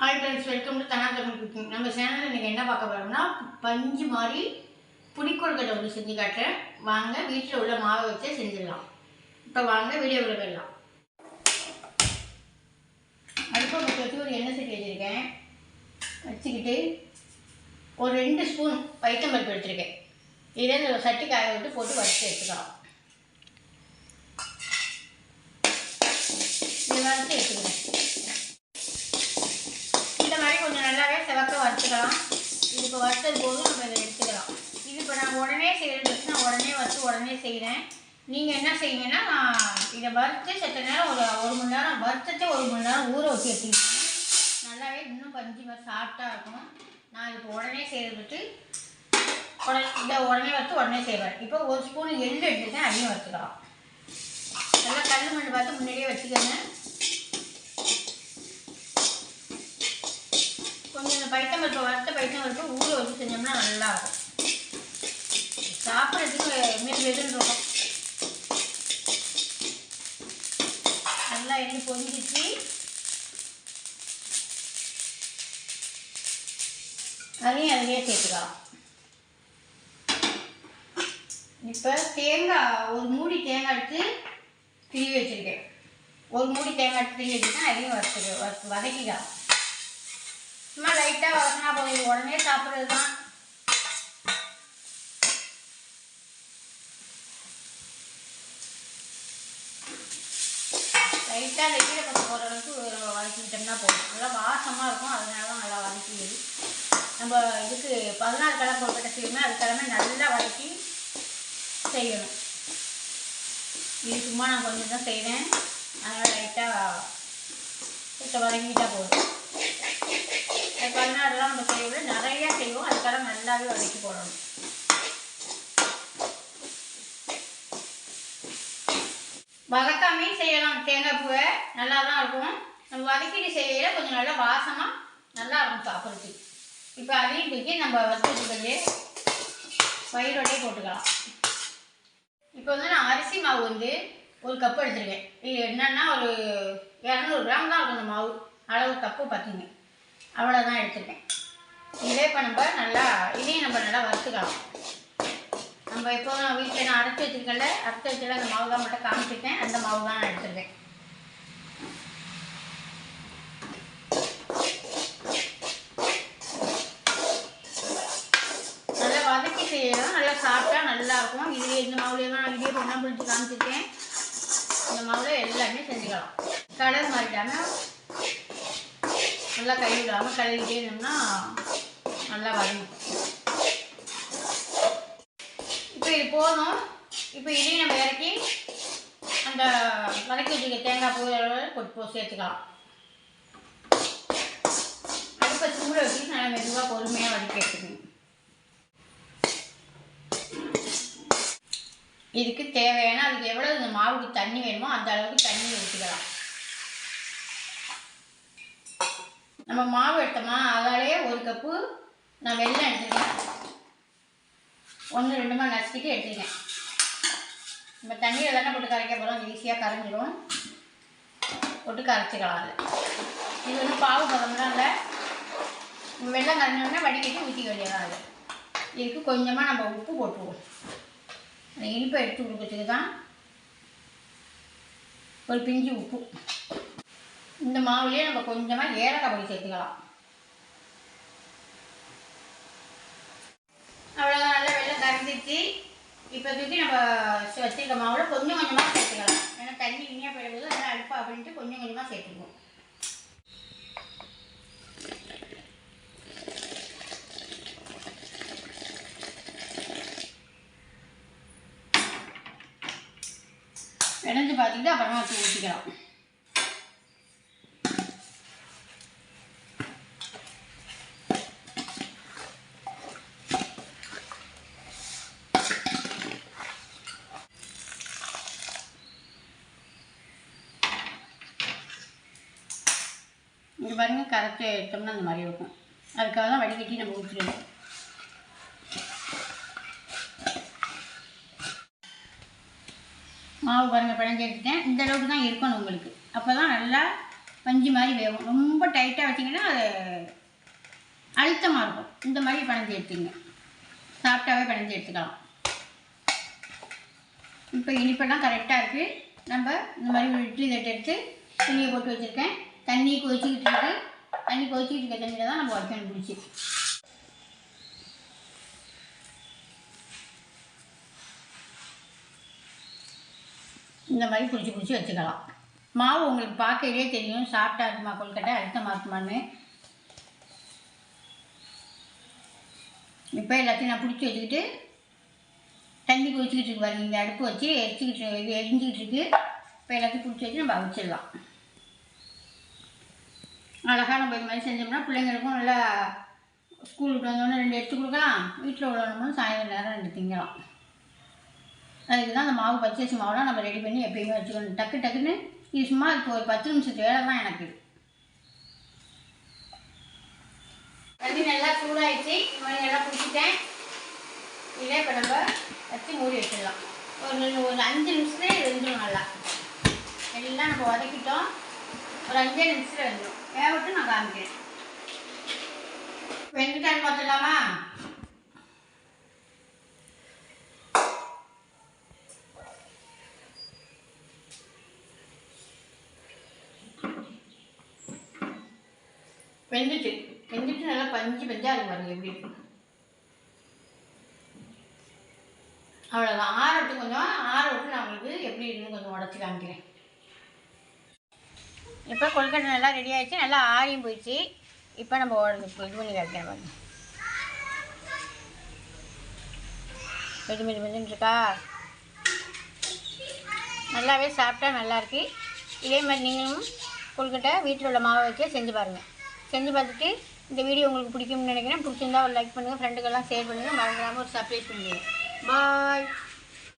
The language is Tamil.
Hi friends welcome to Dhana Tamil cooking நம்ம சேனலில் இன்றைக்கி என்ன பார்க்க போகிறோம்னா பஞ்சு மாதிரி புளிக்கொழுக்கட்டை ஒன்று செஞ்சு காட்டுறேன். வாங்க வீட்டில் உள்ள மாவை வச்சே செஞ்சிடலாம். இப்போ வாங்க வீடியோவில் போயிடலாம். அடுப்பை பற்றி வச்சு ஒரு எண்ணெய் சட்டி வச்சுருக்கேன். வச்சுக்கிட்டு ஒரு ரெண்டு ஸ்பூன் பைத்தம் பருப்பு எடுத்திருக்கேன். இதே இந்த சட்டி காய விட்டு போட்டு வறுத்து எடுத்துக்கலாம். இதை வறுத்து எடுத்துக்கிறேன் இந்த மாதிரி கொஞ்சம் நல்லாவே சிவக்க வறுத்துக்கலாம் இது இப்போ வறுத்தது போதும் நம்ம இதை எடுத்துக்கலாம். இது இப்போ நான் உடனே செய்கிறது நான் உடனே வறுத்து உடனே செய்கிறேன் நீங்கள் என்ன செய்வீங்கன்னா நான் இதை வறுத்து செத்த நேரம் ஒரு ஒரு மணி நேரம் வறுத்துட்டு ஒரு மணி நேரம் ஊற வச்சு எடுத்துக்கிட்டேன் நல்லாவே இன்னும் பஞ்சு மாதிரி சாஃப்டாக இருக்கும். நான் இப்போ உடனே செய்கிறது உடனே இதை உடனே வறுத்து உடனே செய்வேன். இப்போ ஒரு ஸ்பூன் எள்ளு எடுத்துக்கேன் அதையும் வறுத்துக்கலாம். நல்லா கல் மண்ணு பார்த்து முன்னாடியே வச்சுக்கோங்க. கொஞ்சம் பைத்தம் பருப்பு வறுத்த பைத்தம் பருப்பு ஊற வச்சு செஞ்சோம்னா நல்லா இருக்கும் சாப்பிட்றதுக்கு மீன் மெதுன்னு இருக்கும். நல்லா எண்ணெய் பொங்கிச்சு அதையும் அதிலே சேர்த்துக்கலாம். இப்போ தேங்காய் ஒரு மூடி தேங்காய் எடுத்து திருவி வச்சுருக்கேன். ஒரு மூடி தேங்காய் எடுத்து திருவி வச்சுருக்கேன் அதையும் வறுத்து வறுத்து வதக்கிக்கலாம். சும்மா லைட்டாக வதக்கினா போதும் இது உடனே சாப்பிட்றது தான் லைட்டாக அந்த கீழே பக்கம் போகிற அளவுக்கு நம்ம வதக்கிக்கிட்டோம்னா போதும். நல்லா வாசமாக இருக்கும் அதனால தான் நல்லா வதக்கிடுது நம்ம இதுக்கு பதினாறு கிழமை கொழுக்கட்டை செய்யணுமே அது கிழமை நல்லா வதக்கி செய்யணும். இது சும்மா நான் கொஞ்சம் தான் செய்கிறேன் அதனால் லைட்டாக இப்போ வதக்கிட்டா போதும் அது பதினாறுலாம் நம்ம செய்யவில்லை நிறையா செய்வோம் அதுக்காக நல்லாவே வதக்கி போடணும். வதக்காமையும் செய்யலாம். தேங்காய் பூவை நல்லா தான் இருக்கும். நம்ம வதக்கிட்டு செய்யல கொஞ்சம் நல்லா வாசமாக நல்லா இருக்கும் சாப்பிட்றதுக்கு. இப்போ அதையும் தூக்கி நம்ம வதக்கிட்டு பயிரோடே போட்டுக்கலாம். இப்போ வந்து நான் அரிசி மாவு வந்து ஒரு கப் எடுத்துருக்கேன். இது என்னென்னா ஒரு இரநூறு கிராம் தான் இருக்கும் இந்த மாவு. அளவு கப்பு பார்த்திங்க அவ்வளோதான் எடுத்துருக்கேன். இதே இப்போ நம்ம நல்லா இதையும் நம்ம நல்லா வறுத்துக்கலாம். நம்ம இப்போ வீட்டில் நான் அரைச்சி வச்சிருக்கேன்ல அரைச்சி வச்சுல அந்த மாவு தான் மட்டும் காமிச்சிருக்கேன். அந்த மாவு தான் நான் எடுத்துருக்கேன். நல்லா வதக்கி செய்யணும் நல்லா சாப்பிட்டா நல்லா இருக்கும். இது இந்த மாவுலேயே தான் நான் இதையே பொண்ணா பிடிச்சி காமிச்சிருக்கேன். இந்த மாவுல எல்லாமே செஞ்சுக்கலாம். கலர் மாறிட்டாமல் நல்லா கை விடாமல் கழுவிட்டே இருந்தோம்னா நல்லா வரும் இப்போ இது போதும். இப்போ இதையும் நம்ம இறக்கி அந்த வதக்கி வச்சுக்க தேங்காய் பூ கொட்டு போ சேர்த்துக்கலாம். அடுப்பை சூட வச்சு நல்லா மெதுவாக பொறுமையாக வதக்கி எடுத்துக்கணும். இதுக்கு தேவையான அதுக்கு எவ்வளோ இந்த மாவுக்கு தண்ணி வேணுமோ அந்த அளவுக்கு தண்ணி ஊற்றிக்கலாம் நம்ம மாவு எடுத்தோமா அதாலே ஒரு கப்பு நான் வெள்ளம் எடுத்துருக்கேன் ஒன்று ரெண்டுமா நசுக்கிட்டு எடுத்துருக்கேன் நம்ம தண்ணியில் தானே போட்டு கரைக்க போகிறோம் ஈஸியாக கரைஞ்சிடும் போட்டு கரைச்சிக்கலாம் அது. இது வந்து பாவு பதம்லாம் இல்லை வெள்ளம் கரைஞ்சோடனே வடிகட்டி ஊற்றி வேண்டியதான் அது. இதுக்கு கொஞ்சமாக நம்ம உப்பு போட்டுருவோம். அந்த இனிப்பை எடுத்து கொடுக்கறதுக்கு தான் ஒரு பிஞ்சு உப்பு. இந்த மாவுலேயே நம்ம கொஞ்சமாக ஏலக்காய் பொடி சேர்த்துக்கலாம். அவ்வளோதான் நல்லா வெள்ளம் கரைஞ்சிச்சு இப்போ தூக்கி நம்ம வச்சுருக்க மாவில் கொஞ்சம் கொஞ்சமாக சேர்த்துக்கலாம். ஏன்னா தண்ணி இனியாக போயிடும்போது அதனால் அழுப்பா அப்படின்ட்டு கொஞ்சம் கொஞ்சமாக சேர்த்துக்குவோம். விளைஞ்சு பார்த்துக்கிட்டு அப்புறமா வச்சு ஊற்றிக்கலாம் இங்கே பாருங்கள் கரைச்சி எடுத்தோம்னா அந்த மாதிரி இருக்கும். அதுக்காக தான் வடிகட்டி நம்ம ஊற்றிடுவோம் மாவு பாருங்க பிணைஞ்சு எடுத்துட்டேன். இந்த அளவுக்கு தான் இருக்கணும் உங்களுக்கு. அப்போ தான் நல்லா பஞ்சு மாதிரி வேகும். ரொம்ப டைட்டாக வச்சிங்கன்னா அது அழுத்தமாக இருக்கும். இந்த மாதிரி பனைஞ்சு எடுத்துங்க. சாப்பிட்டாவே பிணைஞ்சி எடுத்துக்கலாம். இப்போ இனிப்பெல்லாம் கரெக்டாக இருக்குது நம்ம இந்த மாதிரி ஒரு இட்லி தட்டு எடுத்து துணியை போட்டு வச்சுருக்கேன். தண்ணி கொதிச்சிக்கிட்டு இருக்கு. தண்ணி கொதிச்சிக்கிட்டு இருக்க தண்ணியில் தான் நம்ம வைக்கணும் பிடிச்சி இந்த மாதிரி பிடிச்சி பிடிச்சி வச்சுக்கலாம். மாவு உங்களுக்கு பார்க்கவே தெரியும். சாப்பிட்டா இருக்குமா கொல்கட்டை அழுத்தமாக இருக்குமான்னு. இப்போ எல்லாத்தையும் நான் பிடிச்சி வச்சுக்கிட்டு தண்ணி கொதிச்சிக்கிட்டு இருக்கு பாருங்க. இந்த அடுப்பு வச்சு எரிச்சிக்கிட்டு இது எரிஞ்சிக்கிட்டு இருக்கு. இப்போ எல்லாத்தையும் பிடிச்சி வச்சு நம்ம அவிச்சிடலாம். அழகாக நம்ம இது மாதிரி செஞ்சோம்னா பிள்ளைங்களுக்கும் நல்லா ஸ்கூல் விட்டு வந்தோடனே ரெண்டு எடுத்து கொடுக்கலாம். வீட்டில் உள்ளவங்களும் சாயந்தரம் நேரம் ரெண்டு திங்கலாம். அதுக்கு தான் அந்த மாவு பச்சரிசி மாவுலாம் நம்ம ரெடி பண்ணி எப்பயுமே வச்சுக்கணும். டக்கு டக்குன்னு இது சும்மா இப்போ ஒரு பத்து நிமிஷத்து வேலை தான் எனக்கு. கல்வி நல்லா சூடாகிடுச்சு இந்த மாதிரி நல்லா பிடிச்சிட்டேன். இதே இப்போ நம்ம வச்சு மூடி வச்சிடலாம். ஒரு ஒரு அஞ்சு நிமிஷத்துலேயே இது நல்லா. எல்லாம் நம்ம வதக்கிட்டோம். ஒரு அஞ்சே நிமிஷத்தில் வந்துடும் வேகட்டும் நான் காமிக்கிறேன் வெந்துட்டான்னு பார்த்துடலாமா வெந்துட்டு வெந்துட்டு நல்லா பஞ்சு பஞ்சா இருக்கு பாருங்க எப்படி இருக்கு அவ்வளோதான் ஆற விட்டு கொஞ்சம் ஆற விட்டு நான் உங்களுக்கு எப்படி இருக்குன்னு கொஞ்சம் உடச்சி காமிக்கிறேன் இப்போ கொழுக்கட்டை நல்லா ரெடி ஆகிடுச்சு நல்லா ஆறியும் போயிடுச்சு. இப்போ நம்ம உடம்பு இது பண்ணி காமிக்கிறேன் பாருங்க. மெது மெது நல்லாவே சாப்பிட்டா நல்லாயிருக்கு இதே மாதிரி நீங்களும் கொழுக்கட்டை வீட்டில் உள்ள மாவை வச்சு செஞ்சு பாருங்கள் செஞ்சு பார்த்துட்டு இந்த வீடியோ உங்களுக்கு பிடிக்கும்னு நினைக்கிறேன். பிடிச்சிருந்தா ஒரு லைக் பண்ணுங்கள் ஃப்ரெண்டுக்கெல்லாம் ஷேர் பண்ணுங்கள் மறந்துடாமல் ஒரு சர்ப்ரைஸ் பண்ணுங்கள் பாய்